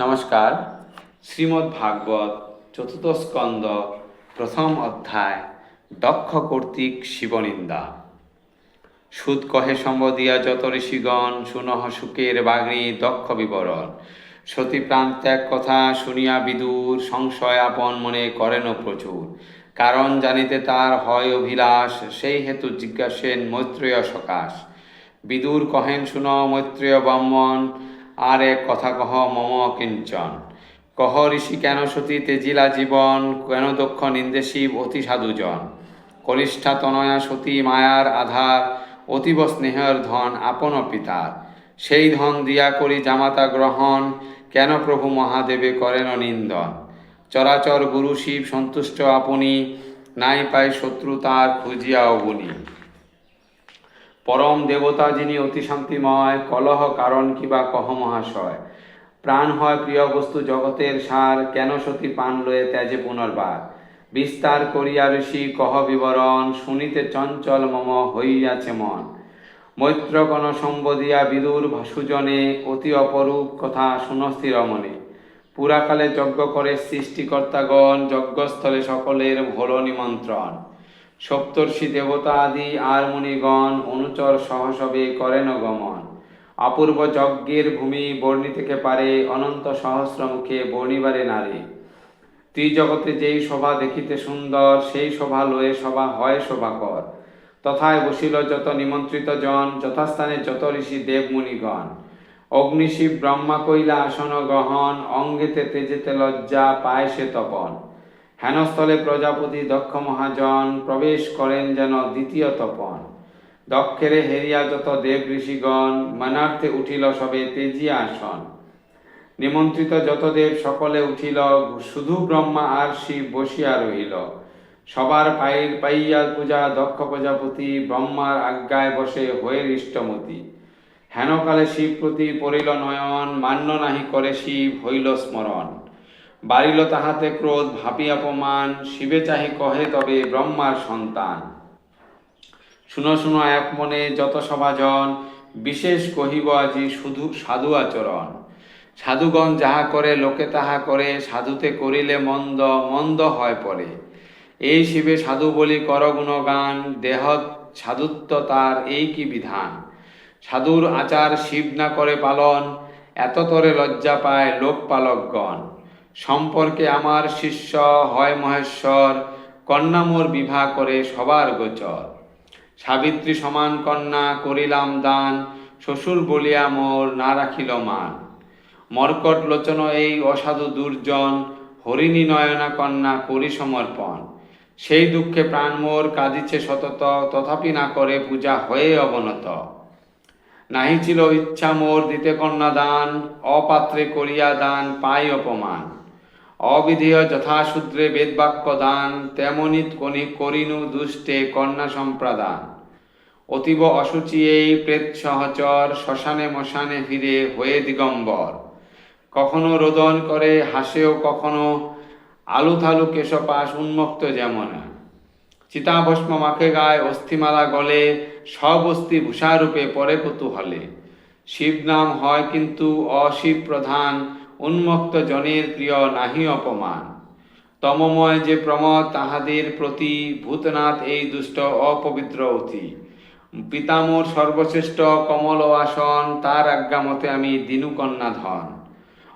নমস্কার। শ্রীমদ্ ভাগবত চতুর্থ স্কন্দ প্রথম অধ্যায়, দক্ষ কর্তৃক শিবনিন্দা। সুদ কহে সম্বদিয়া যত ঋষিগণ, সুনহ সুকের বাগ্নী দক্ষ বিবরণ। সতী প্রাণ ত্যাগ কথা শুনিয়া বিদুর, সংশয় আপন মনে করেন প্রচুর। কারণ জানিতে তার হয় অভিলাষ, সেই হেতু জিজ্ঞাসেন মৈত্রেয় সকাশ। বিদুর কহেন, শুন মৈত্রেয় ব্রাহ্মণ আর এক কথা কহ মম কিঞ্চন। কহ ঋষি কেন সতী তেজিলা জীবন, কেন দক্ষ নিন্দে শিব অতি সাধুজন? কনিষ্ঠা তনয়া সতী মায়ার আধার, অতীব স্নেহের ধন আপন পিতার। সেই ধন দিয়া করি জামাতা গ্রহণ, কেন প্রভু মহাদেবে করেন নিন্দন? চরাচর গুরু শিব সন্তুষ্ট আপনি, নাই পায় শত্রু তার খুঁজিয়া অবনী পরম দেবতা যিনি অতি শান্তিময়, কলহ কারণ কিবা কহ মহাশয়? প্রাণ হয় প্রিয় বস্তু জগতের সার, কেন সতী পান লয়ে ত্যাজে পুনর্বার? বিস্তার করিয়া ঋষি, কহ বিবরণ, শুনিতে চঞ্চল মম হইয়াছে মন। মৈত্র মৈত্রকণ সম্বদিয়া বিদুর ভাসুজনে, অতি অপরূপ কথা শুনস্থির মনে পুরাকালে যজ্ঞ করে সৃষ্টিকর্তাগণ, যজ্ঞস্থলে সকলের ভোল নিমন্ত্রণ। সপ্তর্ষি দেবতা আদি আর মুনিগণ অনুচর সহসবে করেন গমন। অপূর্ব যজ্ঞের ভূমি বর্ণিতেকে পারে অনন্ত সহস্র মুখে বর্ণিবারে নারী। ত্রিজগতে যেই শোভা দেখিতে সুন্দর, সেই শোভা লয়ে সভা হয় শোভাকর। তথায় বসিল যত নিমন্ত্রিত জন যথাস্থানে যত ঋষি দেব মুনিগণ অগ্নিশিব ব্রহ্মা কইলা আসন গ্রহণ অঙ্গেতে তেজেতে লজ্জা পায় সে তপন। হেনস্থলে প্রজাপতি দক্ষ মহাজন প্রবেশ করেন যেন দ্বিতীয় তপন। দক্ষেরে হেরিয়া যত দেব ঋষিগণ মানার্থে উঠিল সবে তেজিয়া আসন। নিমন্ত্রিত যত দেব সকলে উঠিল, শুধু ব্রহ্মা আর শিব বসিয়া রহিল। সবার পায়ের পাইয়া পূজা, দক্ষ প্রজাপতি ব্রহ্মার আজ্ঞায় বসে হয়ে ইষ্টমতি হেনকালে শিব প্রতি পড়িল নয়ন, মান্য নাহি করে শিব হইল স্মরণ। বাড়িল তাহাতে ক্রোধ, ভাবি অপমান, শিবে চাহি কহে তবে ব্রহ্মার সন্তান। শুনো শুনো, এক মনে যত সভাজন, বিশেষ কহিব আজি শুধু সাধু আচরণ। সাধুগণ যাহা করে, লোকে তাহা করে, সাধুতে করিলে মন্দ মন্দ হয় পরে। এই শিবে সাধু বলি কর গুণগান, দেহ সাধুত্ব তার এই কি বিধান? সাধুর আচার শিব না করে পালন, এত তরে লজ্জা পায় লোকপালকগণ। সম্পর্কে আমার শিষ্য হয় মহেশ্বর, কন্যা মোর বিবাহ করে সবার গোচর। সাবিত্রী সমান কন্যা করিলাম দান, শ্বশুর বলিয়া মোর না রাখিল মান। মর্কট লোচন এই অসাধু দুর্জন, হরিণী নয়না কন্যা করি সমর্পণ। সেই দুঃখে প্রাণ মোর কাঁদিছে সতত, তথাপি না করে পূজা হয়ে অবনত। নাহি ছিল ইচ্ছা মোর দিতে কন্যা দান, অপাত্রে করিয়া দান, পাই অপমান। অবিধেয় যথাসূত্রে বেদবাক্য দান, তেমনি কনি করিনু দুষ্টে কন্যা সম্প্রদান। অতীব অসুচি এই প্রেত সহচর, শ্মশানে মশানে ফিরে হয়ে দিগম্বর। কখনো রোদন করে, হাসেও কখনো আলু থালু কেশপাশ উন্মুক্ত যেমন। চিতাভস্ম মাখে গায়ে অস্থিমালা গলে, সব অস্থি ভূষারূপে পরে কৌতূহলে। শিব নাম হয় কিন্তু অশিব প্রধান উন্মুক্ত জনের প্রিয় নাহি অপমান। তমময় যে প্রমদ, তাহাদের প্রতি ভূতনাথ এই দুষ্ট অপবিত্র অতি। পিতামোর সর্বশ্রেষ্ঠ কমল আসন, তার আজ্ঞামতে আমি দিনুকন্যা ধন।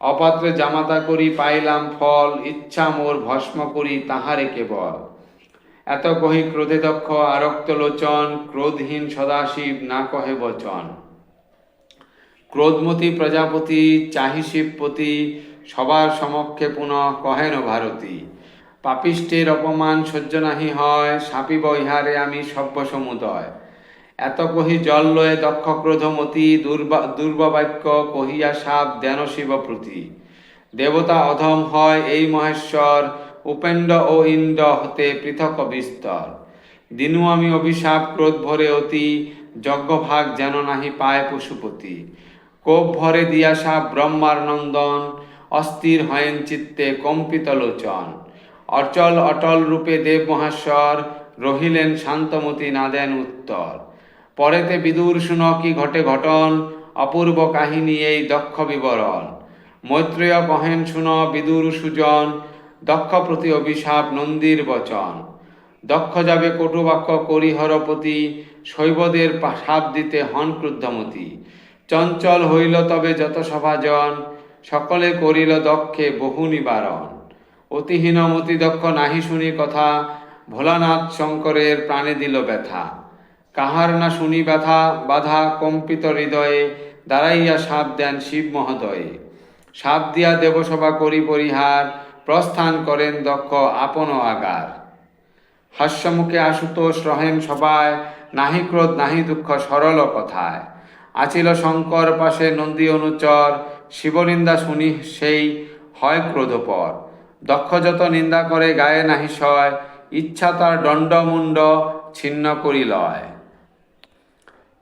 অপাত্রে জামাতা করি পাইলাম ফল, ইচ্ছা মোর ভস্ম করি তাহারে কেবল। এত কহি ক্রোধে দক্ষ, আরক্ত লোচন, ক্রোধহীন সদাশিব, না কহে বচন। ক্রোধমতী প্রজাপতি, চাহি শিবপতি, সবার সমক্ষে পুনঃ কহেন ভারতী। পাপিষ্টের অপমান সহ্য নাহি হয়, সাপিব ইহারে আমি সভ্য সমুদয়। এত কহি জল লয়ে দক্ষ ক্রোধমতি, দুর্বা দুর্বাক্য কহিয়া সাপ দেন শিবপ্রতি। দেবতা অধম হয় এই মহেশ্বর উপেন্দ্র ও ইন্দ্র হতে পৃথক বিস্তর। দিনু আমি অভিশাপ ক্রোধ ভরে অতি যজ্ঞভাগ যেন নাহি পায় পশুপতি। কোপ ভরে দিয়া সাপ ব্রহ্মার নন্দন অস্থির হয়েন চিত্তে কম্পিত লোচন। অচল অটল রূপে দেব মহাশ্বর রহিলেন শান্তমতি না দেন উত্তর। পরেতে বিদুর শুন কি ঘটে ঘটন, অপূর্ব কাহিনী এই দক্ষ বিবরণ। মৈত্রেয় কহেন শুন বিদুর সুজন দক্ষ প্রতি অভিশাপ নন্দীর বচন। দক্ষ যাবে কটুবাক্য করিহরপতি শৈবদের সাপ দিতে হন ক্রুদ্ধমতি। চঞ্চল হইল তবে যত সভাজন, সকলে করিল দক্ষে বহু নিবারণ। অতিহীন মতি দক্ষ নাহি শুনি কথা, ভোলানাথ শঙ্করের প্রাণে দিল ব্যথা। কাহার না শুনি ব্যথা, বাধা কম্পিত হৃদয়ে দাঁড়াইয়া সাপ দেন শিব মহোদয়ে। সাপ দিয়া দেবসভা করি পরিহার প্রস্থান করেন দক্ষ আপন আগার। হাস্যমুখে আশুতোষ রহেন সবায় নাহি ক্রোধ, নাহি দুঃখ, সরল কথায়। আছিল শঙ্কর পাশে নন্দী অনুচর, শিবনিন্দা শুনি সেই হয় ক্রোধপর। দক্ষ যত নিন্দা করে, গায়ে নাহি সয়, ইচ্ছা তার দণ্ডমুণ্ড ছিন্ন করি লয়।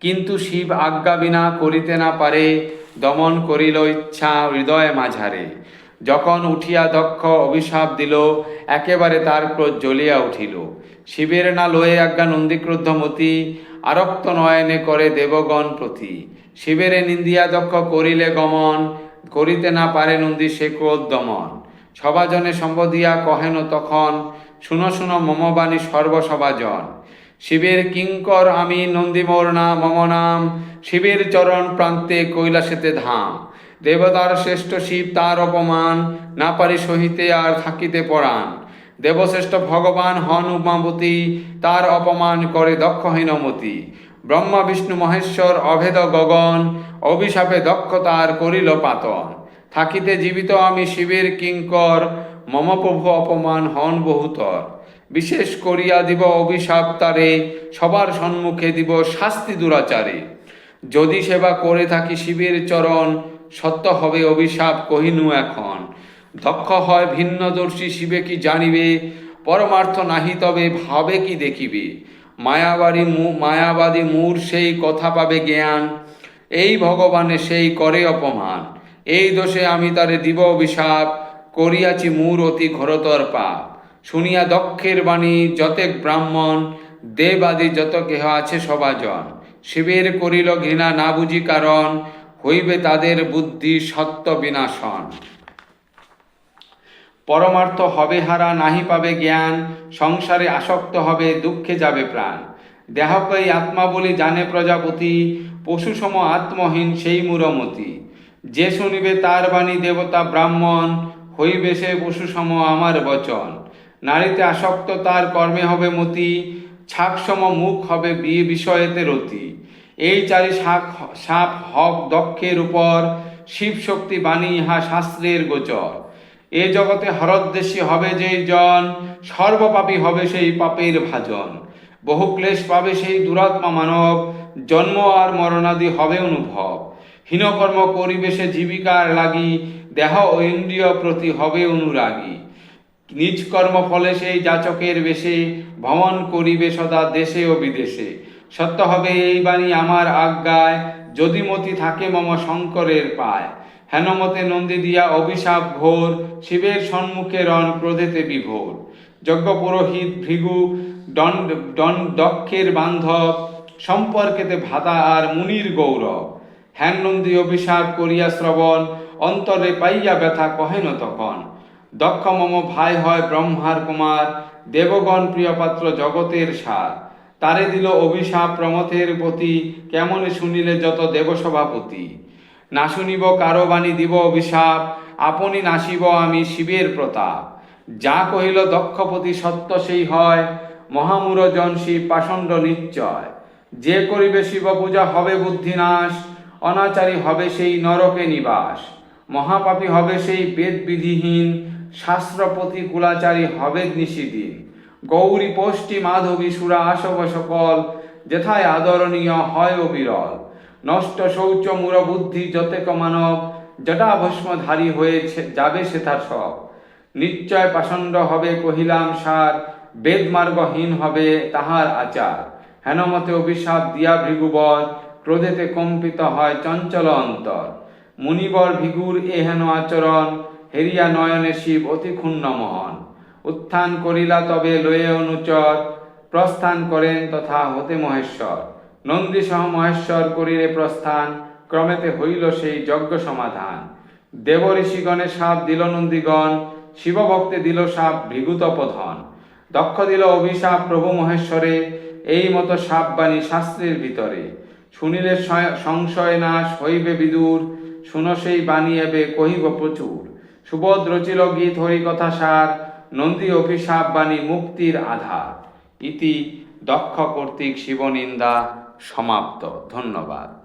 কিন্তু শিব আজ্ঞা বিনা করিতে না পারে, দমন করিল ইচ্ছা হৃদয় মাঝারে। যখন উঠিয়া দক্ষ অভিশাপ দিল, একেবারে তার ক্রোধ জ্বলিয়া উঠিল। শিবের না লয়ে আজ্ঞা নন্দীক্রুদ্ধমতি আরক্ত নয়নে করে দেবগণ প্রতি। শিবেরে নিন্দিয়া দক্ষ করিলে গমন, করিতে না পারে নন্দী সে ক্রোধ দমন। সবাজনে সম্বদিয়া কহেন তখন, শুনো শুনো মমবাণী সর্বসভাজন। শিবের কিঙ্কর আমি নন্দীমোর নাম, মম নাম, শিবের চরণ প্রান্তে কৈলাসেতে ধাম। দেবতার শ্রেষ্ঠ শিব তার অপমান না পারি সহিতে আর থাকিতে পরাণ। দেবশ্রেষ্ঠ ভগবান হন উমাবতী, তার অপমান করে দক্ষহীনমতি ব্রহ্মা, বিষ্ণু, মহেশ্বর, অভেদ, গগন, অভিশাপে দক্ষ তার করিল পাতন। থাকিতে জীবিত আমি শিবের কিঙ্কর, মম প্রভু অপমান হন বহুতর। বিশেষ করিয়া দিব অভিশাপ তারে, সবার সম্মুখে দিব শাস্তি দুরাচারে। যদি সেবা করে থাকি শিবের চরণ সত্য হবে অভিশাপ, কহিনু এখন। দক্ষ হয় ভিন্নদর্শী শিবে কি জানিবে? পরমার্থ নাহি তবে ভাবে কি দেখিবে? মায়াবাড়ি মু- মায়াবাদী মূর সেই কথা পাবে জ্ঞান। এই ভগবানে সেই করে অপমান। এই দোষে আমি তারে দিব অভিশাপ, করিয়াছি মূর অতি ঘোরতর পাপ। শুনিয়া দক্ষের বাণী, যতেক ব্রাহ্মণ, দেবাদি যত কেহ আছে সবাজন। শিবের করিল ঘৃণা না বুঝি কারণ হইবে তাদের বুদ্ধি সত্য বিনাশন। পরমার্থ হবে হারা, নাহি পাবে জ্ঞান, সংসারে আসক্ত হবে, দুঃখে যাবে প্রাণ। দেহকেই আত্মা বলি জানে প্রজাপতি, পশুসম আত্মহীন সেই মুরমতি। যে শুনিবে তার বাণী দেবতা ব্রাহ্মণ, হইবে সে পশুসম আমার বচন। নারীতে আসক্ত তার কর্মে হবে মতি, ছাকসম মুখ হবে বিয়ে বিষয়েতে রতি। এই চারি শাক, সাপ, হক দক্ষের উপর শিব শক্তি বাণী, ইহা শাস্ত্রের গোচর। এ জগতে হরদ্দেশী হবে যেই জন, সর্বপাপী হবে সেই পাপের ভাজন। বহু ক্লেশ পাবে সেই দুরাত্মা মানব, জন্ম আর মরণাদি হবে অনুভব। হীনকর্ম করিবে সে জীবিকার লাগি, দেহ ও ইন্দ্রিয় প্রতি হবে অনুরাগী। নিজ কর্ম ফলে সেই যাচকের বেশে ভ্রমণ করিবে সদা দেশে ও বিদেশে। সত্য হবে এই বাণী আমার আজ্ঞায়, যদি মতি থাকে মম শঙ্করের পায়। হেনমতে নন্দী দিয়া অভিশাপ ঘোর, শিবের সম্মুখে রণ ক্রোধেতে বিভোর। যজ্ঞ পুরোহিত ভৃগু, দণ্ড দক্ষের বান্ধব, সম্পর্কেতে ভাতা আর মুনির গৌরব। হ্যান নন্দী অভিশাপ করিয়া শ্রবণ, অন্তরে পাইয়া ব্যথা কহেন তখন। দক্ষ মম ভাই হয় ব্রহ্মার কুমার, দেবগণ প্রিয়পাত্র জগতের সার। তারে দিল অভিশাপ প্রমথের প্রতি, কেমন শুনিলে যত দেবসভাপতি? না শুনিব কারও বাণী দিব অভিশাপ, আপনি নাসিব আমি শিবের প্রতাপ। যা কহিল দক্ষপতি সত্য সেই হয়, মহামূরজন শিব পাষণ্ড নিশ্চয়। যে করিবে শিব পূজা হবে বুদ্ধিনাশ, অনাচারী হবে সেই নরকে নিবাস। মহাপাপী হবে সেই বেদবিধিহীন, শাস্ত্রপতি কুলাচারী হবে নিশিদিন। গৌরী পোষ্টি মাধবী সুরা আসব সকল, যেথায় আদরণীয় হয় অবিরল নষ্ট শৌচ মূর বুদ্ধি যতেক মানব, জটা ভস্মধারী হয়েছে যাবে সে তার সব। নিশ্চয় পাষণ্ড হবে কহিলাম সার বেদমার্গহীন হবে তাহার আচার। হেনমতে অভিশাপ দিয়া ভৃগুবর, ক্রোধেতে কম্পিত হয় চঞ্চল অন্তর। মুনিবর ভিগুর এ হেন আচরণ, হেরিয়া নয়নে শিব অতি ক্ষুণ্ণ মহন উত্থান করিলা তবে লয়ে অনুচর, প্রস্থান করেন তথা হতে মহেশ্বর। নন্দী সহ মহেশ্বর করিলে প্রস্থান, ক্রমেতে হইল সেই যজ্ঞ সমাধান। দেব ঋষিগণে সাপ দিল নন্দীগণ, শিবভক্তে দিল সাপ ভৃগুতপধন। দক্ষ দিল অভিশাপ প্রভু মহেশ্বরে, এই মতো সাপ বাণী শাস্ত্রের ভিতরে। শুনিলে সংশয় নাশ হইবে বিদুর, শুনো সেই বাণী এবে কহিব প্রচুর। সুবোধ রচিল গীত হরিকথা সার নন্দী অভিশাপ বাণী মুক্তির আধার। ইতি দক্ষ কর্তৃক শিবনিন্দা সমাপ্ত। ধন্যবাদ।